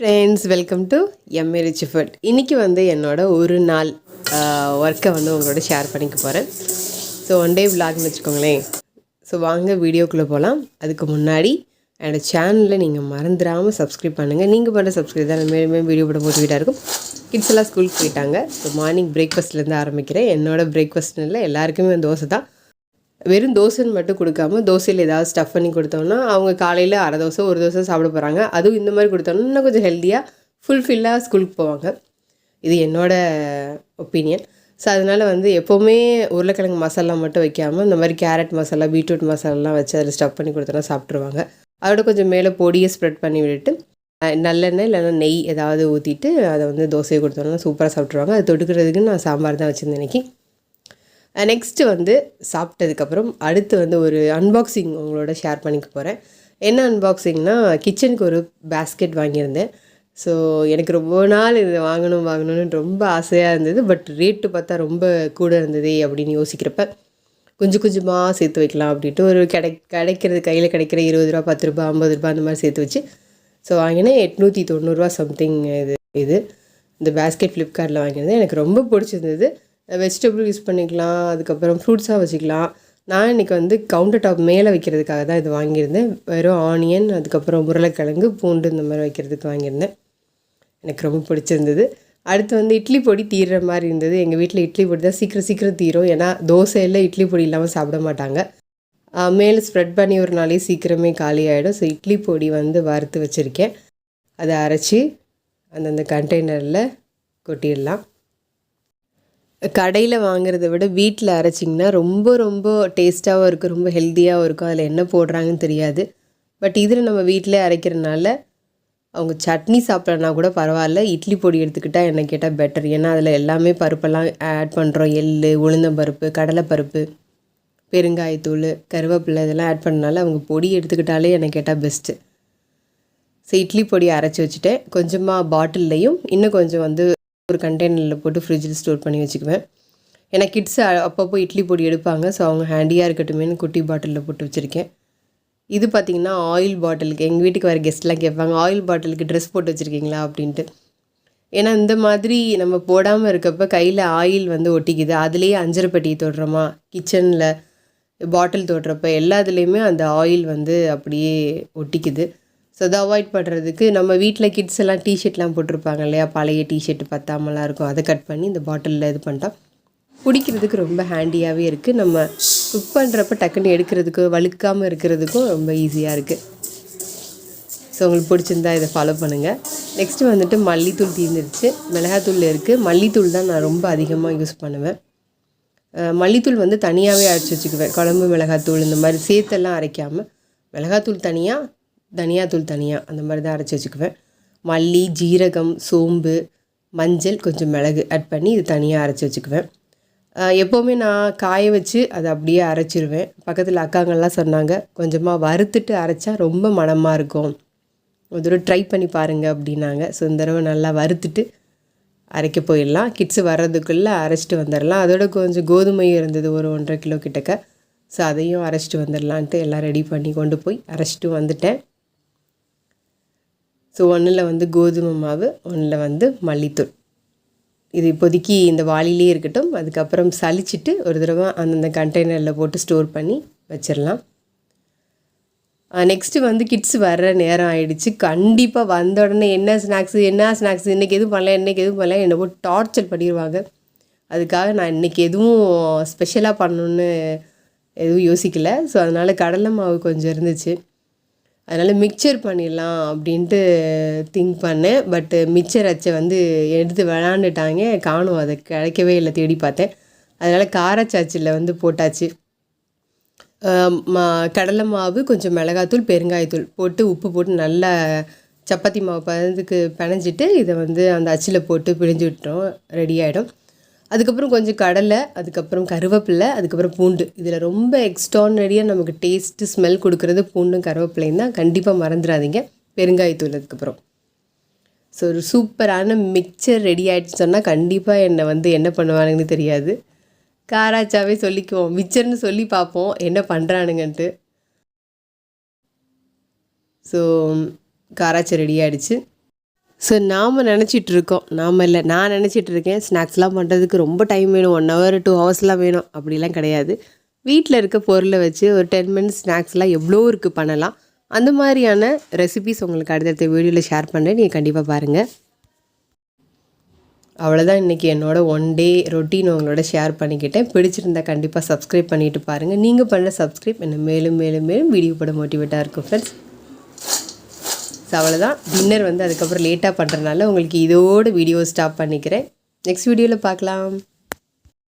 Friends welcome to my rich food இன்றைக்கி வந்து என்னோட ஒரு நாள் ஒர்க்கை வந்து உங்களோட ஷேர் பண்ணிக்க போகிறேன் ஸோ ஒன் டே விலாக்னு வச்சுக்கோங்களேன். ஸோ வாங்க வீடியோக்குள்ளே போகலாம் அதுக்கு முன்னாடி என்னோடய சேனலில் நீங்கள் மறந்துடாமல் சப்ஸ்கிரைப் பண்ணுங்கள் நீங்கள் பண்ணுற சப்ஸ்கிரைப் தான் மேலும் மேலும் வீடியோ போட மோட்டிவேட்டாக இருக்கும். கிட்ஸ் எல்லாம் ஸ்கூலுக்கு போயிட்டாங்க. ஸோ மார்னிங் பிரேக்ஃபாஸ்ட்லேருந்து ஆரம்பிக்கிறேன். என்னோடய பிரேக்ஃபாஸ்ட்னு இல்லை எல்லாருக்குமே தோசை தான். வெறும் தோசைன்னு மட்டும் கொடுக்காம தோசையில் ஏதாவது ஸ்டஃப் பண்ணி கொடுத்தோம்னா அவங்க காலையில் அரை தோசை ஒரு தோசை சாப்பிட போகிறாங்க அதுவும் இந்த மாதிரி கொடுத்தோம்னா இன்னும் கொஞ்சம் ஹெல்த்தியாக ஃபுல்ஃபில்லாக ஸ்கூலுக்கு போவாங்க. இது என்னோடய ஒப்பீனியன் ஸோ அதனால் வந்து எப்போவுமே உருளைக்கிழங்கு மசாலா மட்டும் வைக்காமல் இந்த மாதிரி கேரட் மசாலா பீட்ரூட் மசாலாலாம் வச்சு அதில் ஸ்டஃப் பண்ணி கொடுத்தோன்னா சாப்பிட்ருவாங்க அதோட கொஞ்சம் மேலே பொடியை ஸ்ப்ரெட் பண்ணி விட்டுட்டு நல்லெண்ணெய் இல்லைன்னா நெய் ஏதாவது ஊற்றிட்டு அதை வந்து தோசையை கொடுத்தோம்னா சூப்பராக சாப்பிட்ருவாங்க அது தொட்டுக்கிறதுக்கு நான் சாம்பார் தான் வச்சுருந்தேன் இன்றைக்கி நெக்ஸ்ட்டு வந்து சாப்பிட்டதுக்கப்புறம் அடுத்து வந்து ஒரு அன்பாக்சிங் உங்களோட ஷேர் பண்ணிக்க போகிறேன் என்ன அன்பாக்சிங்னா கிச்சனுக்கு ஒரு பேஸ்கெட் வாங்கியிருந்தேன். ஸோ எனக்கு ரொம்ப நாள் இது வாங்கணும் வாங்கணும்னு ரொம்ப ஆசையாக இருந்தது. பட் ரேட்டு பார்த்தா ரொம்ப கூட இருந்ததே அப்படின்னு யோசிக்கிறப்ப கொஞ்சம் கொஞ்சமாக சேர்த்து வைக்கலாம் அப்படின்ட்டு ஒரு கிடை கிடைக்கிறது கையில் கிடைக்கிற இருபது ரூபா பத்து ரூபா ஐம்பது ரூபா அந்த மாதிரி சேர்த்து வச்சு ஸோ வாங்கினேன். எட்நூற்றி தொண்ணூறுரூவா சம்திங் இது இது. இந்த பேஸ்கெட் ஃப்ளிப்கார்ட்டில் வாங்கியிருந்தேன். எனக்கு ரொம்ப பிடிச்சிருந்தது. வெஜிடபிள் யூஸ் பண்ணிக்கலாம் அதுக்கப்புறம் ஃப்ரூட்ஸாக வச்சுக்கலாம். நான் இன்றைக்கி வந்து கவுண்டர் டாப் மேலே வைக்கிறதுக்காக தான் இது வாங்கியிருந்தேன். வெறும் ஆனியன் அதுக்கப்புறம் உருளைக்கிழங்கு பூண்டு இந்த மாதிரி வைக்கிறதுக்கு வாங்கியிருந்தேன். எனக்கு ரொம்ப பிடிச்சிருந்தது. அடுத்து வந்து இட்லி பொடி தீர்ற மாதிரி இருந்தது. எங்கள் வீட்டில் இட்லி பொடி தான் சீக்கிரம் சீக்கிரம் தீரும். ஏன்னா தோசையில் இட்லி பொடி இல்லாமல் சாப்பிட மாட்டாங்க. மேலே ஸ்ப்ரெட் பண்ணி ஒரு நாளே சீக்கிரமே காலி ஆகிடும் ஸோ இட்லி பொடி வந்து வறுத்து வச்சுருக்கேன். அதை அரைச்சி அந்தந்த கண்டெய்னரில் கொட்டிடலாம். கடையில் வாங்குறத விட வீட்டில் அரைச்சிங்கன்னா ரொம்ப ரொம்ப டேஸ்ட்டாகவும் இருக்கும் ரொம்ப ஹெல்த்தியாகவும் இருக்கும். அதில் என்ன போடுறாங்கன்னு தெரியாது. பட் இதில் நம்ம வீட்டிலே அரைக்கிறனால அவங்க சட்னி சாப்பிட்லனா கூட பரவாயில்ல. இட்லி பொடி எடுத்துக்கிட்டால் என்ன கேட்டால் பெட்டர் ஏன்னா அதில் எல்லாமே பருப்பெல்லாம் ஆட் பண்ணுறோம் எள் உளுந்தம்பருப்பு கடலைப்பருப்பு பெருங்காயத்தூள் கருவேப்பிலை இதெல்லாம் ஆட் பண்ணனால அவங்க பொடி எடுத்துக்கிட்டாலே என்ன கேட்டால் பெஸ்ட்டு ஸோ இட்லி பொடி அரைச்சி வச்சுட்டேன். கொஞ்சமாக பாட்டில்லையும் இன்னும் கொஞ்சம் வந்து ஒரு கண்டெய்னரில் போட்டு ஃப்ரிட்ஜில் ஸ்டோர் பண்ணி வச்சுக்குவேன். ஏன்னா கிட்ஸ் அப்பப்போ இட்லி பொடி எடுப்பாங்க. ஸோ அவங்க ஹேண்டியாக இருக்கட்டுமேனு குட்டி பாட்டிலில் போட்டு வச்சுருக்கேன். இது பார்த்திங்கன்னா ஆயில் பாட்டிலுக்கு எங்கள் வீட்டுக்கு வர கெஸ்ட்லாம் கேட்பாங்க ஆயில் பாட்டிலுக்கு ட்ரெஸ் போட்டு வச்சுருக்கீங்களா? அப்படின்ட்டு. ஏன்னா இந்த மாதிரி நம்ம போடாமல் இருக்கப்ப கையில் ஆயில் வந்து ஒட்டிக்குது. அதுலேயே அஞ்சரைப்பட்டி தொடுறோமா? கிச்சனில் பாட்டில் தொடுறப்ப எல்லாத்துலேயுமே அந்த ஆயில் வந்து அப்படியே ஒட்டிக்குது. ஸோ அதை அவாய்ட் பண்ணுறதுக்கு நம்ம வீட்டில் கிட்ஸ் எல்லாம் டிஷர்ட்லாம் போட்டிருப்பாங்க இல்லையா? பழைய டிஷர்ட் பத்தாமலாம் இருக்கும். அதை கட் பண்ணி இந்த பாட்டிலில் இது பண்ணிட்டோம் பிடிக்கிறதுக்கு ரொம்ப ஹேண்டியாகவே இருக்குது நம்ம குக் பண்ணுறப்ப டக்குன்னு எடுக்கிறதுக்கும் வழுக்காமல் இருக்கிறதுக்கும் ரொம்ப ஈஸியாக இருக்குது ஸோ உங்களுக்கு பிடிச்சிருந்தா இதை ஃபாலோ பண்ணுங்கள் நெக்ஸ்ட்டு வந்துட்டு மல்லித்தூள் தீர்ந்துருச்சு. மிளகாத்தூள் இருக்குது மல்லித்தூள் தான் நான் ரொம்ப அதிகமாக யூஸ் பண்ணுவேன். மல்லித்தூள் வந்து தனியாகவே அரைச்சி வச்சுக்குவேன். குழம்பு மிளகாத்தூள் இந்த மாதிரி சேர்த்தெல்லாம் அரைக்காமல் மிளகாத்தூள் தனியாக தனியாத்தூள் தனியாக அந்த மாதிரி தான் அரைச்சி வச்சுக்குவேன். மல்லி ஜீரகம் சோம்பு மஞ்சள் கொஞ்சம் மிளகு ஆட் பண்ணி இது தனியாக அரைச்சி வச்சுக்குவேன். எப்போவுமே நான் காய வச்சு அதை அப்படியே அரைச்சிருவேன். பக்கத்தில் அக்காங்கள்லாம் சொன்னாங்க கொஞ்சமாக வறுத்துட்டு அரைச்சா ரொம்ப மணமாக இருக்கும். ஒரு தடவை ட்ரை பண்ணி பாருங்க அப்படின்னாங்க. ஸோ இந்த தடவை நல்லா வறுத்துட்டு அரைக்க போயிடலாம். கிட்ஸு வர்றதுக்குள்ளே அரைச்சிட்டு வந்துடலாம். அதோட கொஞ்சம் கோதுமையும் இருந்தது ஒரு ஒன்றரை கிலோ கிட்டக்க. ஸோ அதையும் அரைச்சிட்டு வந்துடலான்ட்டு எல்லாம் ரெடி பண்ணி கொண்டு போய் அரைச்சிட்டு வந்துட்டேன். ஸோ ஒன்றில் வந்து கோதுமை மாவு ஒன்றில் வந்து மல்லித்தூள். இது இப்போதைக்கு இந்த வாளிலே இருக்கட்டும். அதுக்கப்புறம் சலிச்சிட்டு ஒரு தடவை அந்தந்த கண்டெய்னரில் போட்டு ஸ்டோர் பண்ணி வச்சிடலாம் நெக்ஸ்ட்டு வந்து கிட்ஸ் வர்ற நேரம் ஆகிடுச்சு கண்டிப்பாக வந்த உடனே என்ன ஸ்நாக்ஸு என்ன ஸ்நாக்ஸ் இன்றைக்கி எதுவும் பண்ணல இன்றைக்கி எதுவும் பண்ணல என்னை போட்டு டார்ச்சர் பண்ணிடுவாங்க அதுக்காக நான் இன்றைக்கி எதுவும் ஸ்பெஷலாக பண்ணணுன்னு எதுவும் யோசிக்கலை. ஸோ அதனால் கடலை மாவு கொஞ்சம் இருந்துச்சு. அதனால் மிக்சர் பண்ணிடலாம் அப்படின்ட்டு திங்க் பண்ணேன். பட்டு மிக்சர் அச்சை வந்து எடுத்து விளாண்டுட்டாங்க காணும் அதை கிடைக்கவே இல்லை தேடி பார்த்தேன். அதனால் காரச்சாச்சில் வந்து போட்டாச்சு. மா கடலை மாவு கொஞ்சம் மிளகாத்தூள் பெருங்காயத்தூள் போட்டு உப்பு போட்டு நல்லா சப்பாத்தி மாவு பதத்துக்கு பிணைஞ்சிட்டு இதை வந்து அந்த அச்சில் போட்டு பிழிஞ்சு விட்டுரும் ரெடி ஆகிடும் அதுக்கப்புறம் கொஞ்சம் கடலை அதுக்கப்புறம் கருவேப்பிலை அதுக்கப்புறம் பூண்டு. இதில் ரொம்ப எக்ஸ்ட்ரானரியாக நமக்கு டேஸ்ட்டு ஸ்மெல் கொடுக்குறது பூண்டும் கருவேப்பிலையும் தான். கண்டிப்பாக மறந்துடாதீங்க. பெருங்காயத்தூள் அதுக்கப்புறம். ஸோ ஒரு சூப்பரான மிக்சர் ரெடி ஆகிடுச்சு சொன்னால் கண்டிப்பாக என்னை வந்து என்ன பண்ணுவானுங்கன்னு தெரியாது. காராச்சாவே சொல்லிக்குவோம். மிச்சர்னு சொல்லி பார்ப்போம். என்ன பண்ணுறானுங்கன்ட்டு ஸோ காராச்சி ரெடி ஆகிடுச்சு ஸோ நாம் நினச்சிட்டு இருக்கோம் நாம் இல்லை நான் நினச்சிட்டு இருக்கேன் ஸ்நாக்ஸ்லாம் பண்ணுறதுக்கு ரொம்ப டைம் வேணும். ஒன் ஹவர் டூ ஹவர்ஸ்லாம் வேணும். அப்படிலாம் கிடையாது. வீட்டில் இருக்க பொருளை வச்சு ஒரு டென் மினிட்ஸ் ஸ்நாக்ஸ்லாம் எவ்வளோ இருக்குது பண்ணலாம். அந்த மாதிரியான ரெசிபிஸ் உங்களுக்கு அடுத்தடுத்த வீடியோவில் ஷேர் பண்ணுறேன் நீங்கள் கண்டிப்பாக பாருங்கள் அவ்வளோதான் இன்றைக்கி என்னோட ஒன் டே ரொட்டீன் உங்களோட ஷேர் பண்ணிக்கிட்டேன். பிடிச்சிருந்தா கண்டிப்பாக சப்ஸ்கிரைப் பண்ணிவிட்டு பாருங்கள் நீங்கள் பண்ணுற சப்ஸ்கிரைப் என்னை மேலும் மேலும் மேலும் வீடியோ போட மோட்டிவேட்டாக இருக்கும் ஃப்ரெண்ட்ஸ் ஸோ அவ்வளோதான் டின்னர் வந்து அதுக்கப்புறம் லேட்டாக பண்ணுறதுனால உங்களுக்கு இதோட வீடியோ ஸ்டாப் பண்ணிக்கிறேன். நெக்ஸ்ட் வீடியோவில் பார்க்கலாம்.